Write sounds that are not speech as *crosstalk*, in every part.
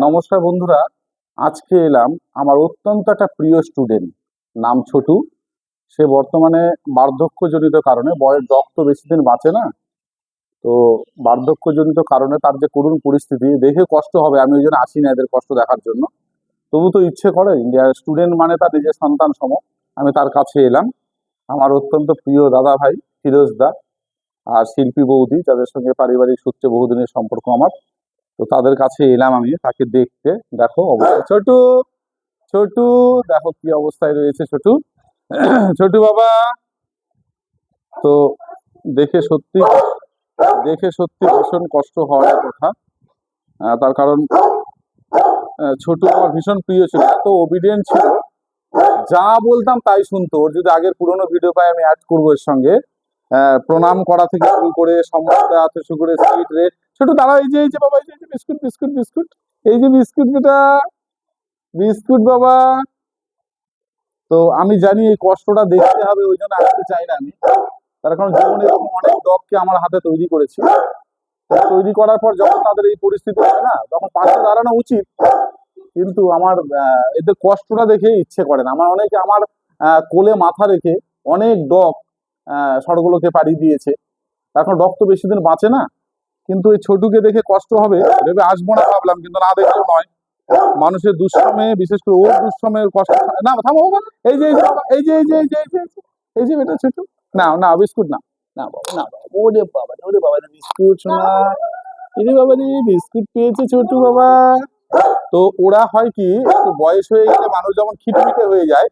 নমস্কার বন্ধুরা, আজকে এলাম আমার অত্যন্ত একটা প্রিয় স্টুডেন্ট নাম ছোটু। সে বর্তমানে বার্ধক্যজনিত কারণে, বয়স রক্ত বেশি দিন বাঁচে না, তো বার্ধক্যজনিত কারণে তার যে করুণ পরিস্থিতি, দেখে কষ্ট হবে। আমি ওই জন্য আসি না এদের কষ্ট দেখার জন্য। তবু তো ইচ্ছে করে ইন্ডিয়ার স্টুডেন্ট মানে তার নিজের সন্তান সম। আমি তার কাছে এলাম। আমার অত্যন্ত প্রিয় দাদা ভাই, ফিরোজ দা, আর শিল্পী বৌদি, যাদের সঙ্গে পারিবারিক সূত্রে বহুদিনের সম্পর্ক আমার। তো তাদের কাছে এলাম আমি, তাকে দেখতে। দেখো অবস্থা। ছোটু ছোটু, দেখো কি অবস্থায় রয়েছে ছোটু। *clears throat* ছোটু বাবা, তো দেখে সত্যি দেখে সত্যি ভীষণ কষ্ট হওয়ার কথা। তার কারণ ছোটু আমার ভীষণ প্রিয় ছিল। এত ওবিডিয়েন্ট ছিল। যা বলতাম তাই শুনতো। ওর যদি আগের পুরোনো ভিডিও পাই, আমি অ্যাড করব এর সঙ্গে। প্রণাম করা থেকে শুরু করে সম্মান দেওয়া থেকে শুরু করে সিট রেট ছোট, দাঁড়াও, এই যে এই যে বাবা, এই যে বিস্কুট বিস্কুট বিস্কুট। এই যে বিস্কুট বেটা, বিস্কুট বাবা। তো আমি জানি এই কষ্টটা দেখতে হবে, ওই জন্য আসতে চাই না আমি। তার কারণ জীবনে এরকম অনেক ডগকে আমার হাতে তৈরি করেছি। তৈরি করার পর যখন তাদের এই পরিস্থিতি হয় না, তখন পাশে দাঁড়ানো উচিত। কিন্তু আমার এদের কষ্টটা দেখে ইচ্ছে করে না। আমার অনেকে আমার কোলে মাথা রেখে অনেক ডগ সড়গুলোকে পাড়ি দিয়েছে। এখন রক্ত বেশি দিন বাঁচে না। কিন্তু এই ছোটুকে দেখে কষ্ট হবে। ভেবে আসব না ভাবলাম, কিন্তু না দেখলেও নয়। মানুষের দুঃশ্রমে বিশেষ করে ওর দুঃসময়ের কষ্ট না, থামো এই যে এই যে এই যে এই যে বেটা ছোটু। না না, বিস্কুট না। না, বাবা না, বাবা। ওরে বাবা ওরে বাবা বিস্কুট শোনা এরে বাবা রে, বিস্কুট পেয়েছে ছোটু বাবা। তো ওরা হয় কি, একটু বয়স হয়ে গেলে মানুষ যেমন খিটমিটে হয়ে যায়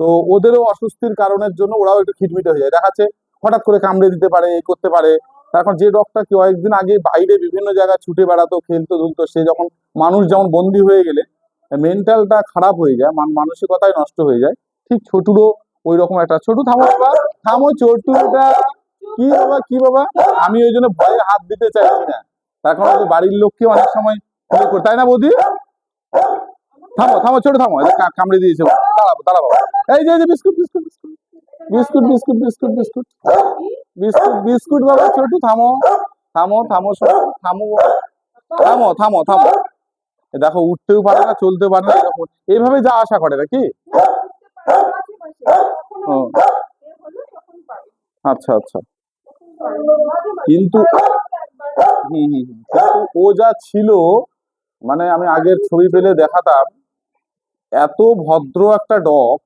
তো ওদেরও অস্বস্তির কারণের জন্য ওরাও একটু খিটমিটে হয়ে যায়। দেখা যাচ্ছে হঠাৎ করে কামড়ে দিতে পারে এই করতে পারে। তারপর যে ডগটা কয়েকদিন আগে বাইরে বিভিন্ন জায়গায় ছুটে বেড়াতো, খেলতো, ধুলতো, সে যখন মানুষ যেমন বন্দি হয়ে গেলে, মেন্টালটা খারাপ হয়ে যায়, মান মানসিকতাই নষ্ট হয়ে যায়। ঠিক ছোটুরও ওই রকম একটা, ছোটু থামো বাবা, থামো ছোটু এটা কি বাবা কি বাবা? আমি ওই জন্য ভয়ে হাত দিতে চাইছি না। কারণ বাড়ির লোককে অনেক সময় ইয়ে তাই না বৌদি? থামো থামো, ছোট থামো কামড়ে দিয়েছে দাঁড়াবো দাঁড়াবো এই যে biscuit biscuit biscuit biscuit biscuit biscuit biscuit. Biscuit বাবা, ছোটু, থামো। থামো থামো থামো। থামো থামো থামো। দেখো, উঠতেও পারে না, চলতেও পারে না এইভাবে যা আশা করে, নাকি? আচ্ছা আচ্ছা। কিন্তু, হুম হুম হুম। কিন্তু ও যা ছিল মানে আমি আগের ছবি পেলে দেখাতাম এত ভদ্র একটা ডগ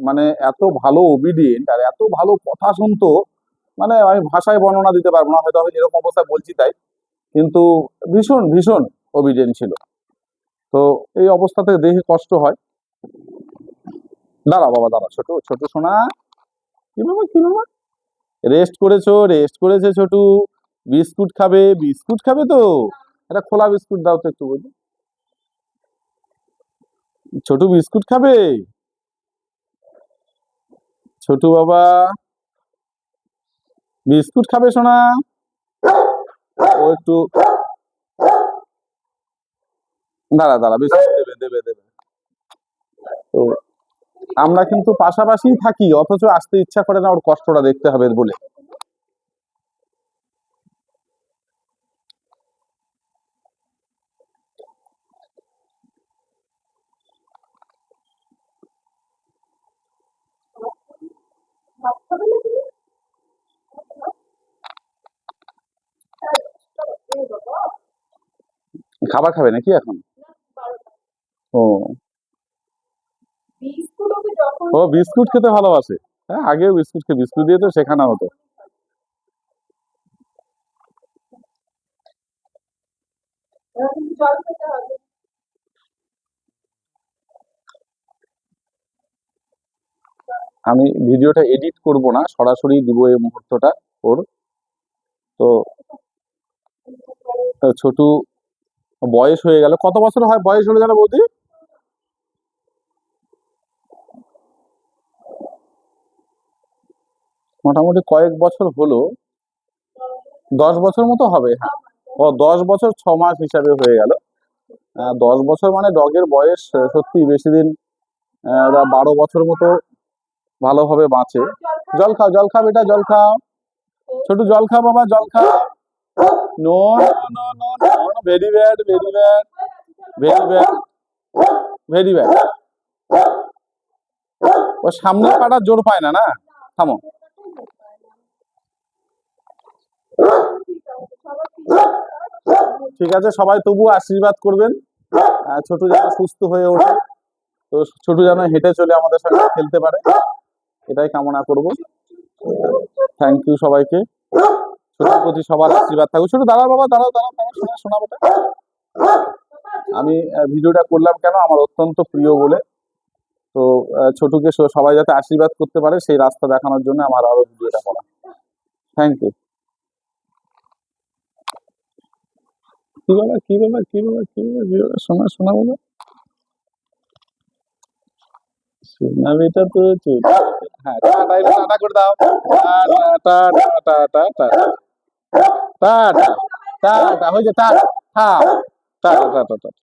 মানে এত ভালো ওবিডিয়েন্ট আর এত ভালো কথা শুনতো মানে আমি ভাষায় বর্ণনা দিতে পারব না, হয়তো আমি এরকম অবস্থায় বলছি তাই, কিন্তু ভীষণ ভীষণ ওবিডিয়েন্ট ছিল। তো এই অবস্থাতে দেখে কষ্ট হয়। দাঁড়া বাবা দাঁড়া ছোট ছোট সোনা। কি বাবা কি বাবা? রেস্ট করেছ রেস্ট করেছে ছোটু। বিস্কুট খাবে বিস্কুট খাবে তো। এটা খোলা বিস্কুট দাও তো একটু বলি ছোটু বিস্কুট খাবে? ছোটু বাবা, বিস্কুট খাবে সোনা। ও একটু দাঁড়া দাঁড়া, বিস্কুট দেবে দেবে দেবে। তো আমরা কিন্তু পাশাপাশি থাকি, অথচ আসতে ইচ্ছা করে না, ওর কষ্টটা দেখতে হবে বলে। খাবার খাবে নাকি এখন? ও। বিস্কুট ও বিস্কুট খেতে ভালোবাসে। হ্যাঁ আগেও বিস্কুট খেয়ে বিস্কুট দিয়ে তো শেখানো হতো। আমি ভিডিওটা এডিট করব না সরাসরি দিব এই মুহূর্তটা ওর। তো ছোটু বয়স হয়ে গেল। কত বছর হয় বয়স হয়ে গেল বৌদি? মোটামুটি কয়েক বছর হলো। দশ বছর মতো হবে হ্যাঁ। ও দশ বছর ছ মাস হিসাবে হয়ে গেল। দশ বছর মানে ডগের বয়স সত্যি বেশি দিন বারো বছর মতো ভালোভাবে বাঁচে। জল খাও জল খাও বেটা, জল খাও। ছোট, জল খাও বাবা, জল খাও no no no no very bad very bad very bad very bad ও সামনে পাটা জোর পায় না না? থামো। ঠিক আছে, সবাই তবু আশীর্বাদ করবেন। ছোটু যেন সুস্থ হয়ে ওঠে। তো ছোটু যেন হেঁটে চলে আমাদের সঙ্গে খেলতে পারে। এটাই কামনা করব। থ্যাংক ইউ সবাইকে। সবার আশীর্বাদ থাকুক। দাঁড়াও বাবা দাঁড়াও দাঁড়াও দাঁড়াও আমি ভিডিওটা করলাম কেন? আমার অত্যন্ত প্রিয় বলে। তো ছোটুকে সবাই যাতে আশীর্বাদ করতে পারে, সেই রাস্তা দেখানোর জন্য আমার আরও ভিডিওটা করা। থ্যাংক ইউ কি বাবা কি বাবা কি বাবা কি বাবা কি বাবা শোনা শোনা বাবা তো হ্যাঁ টাটা করে দাও। Tata tata tata. Tata tata হয়েছে টাটা টাটা টাটা টাটা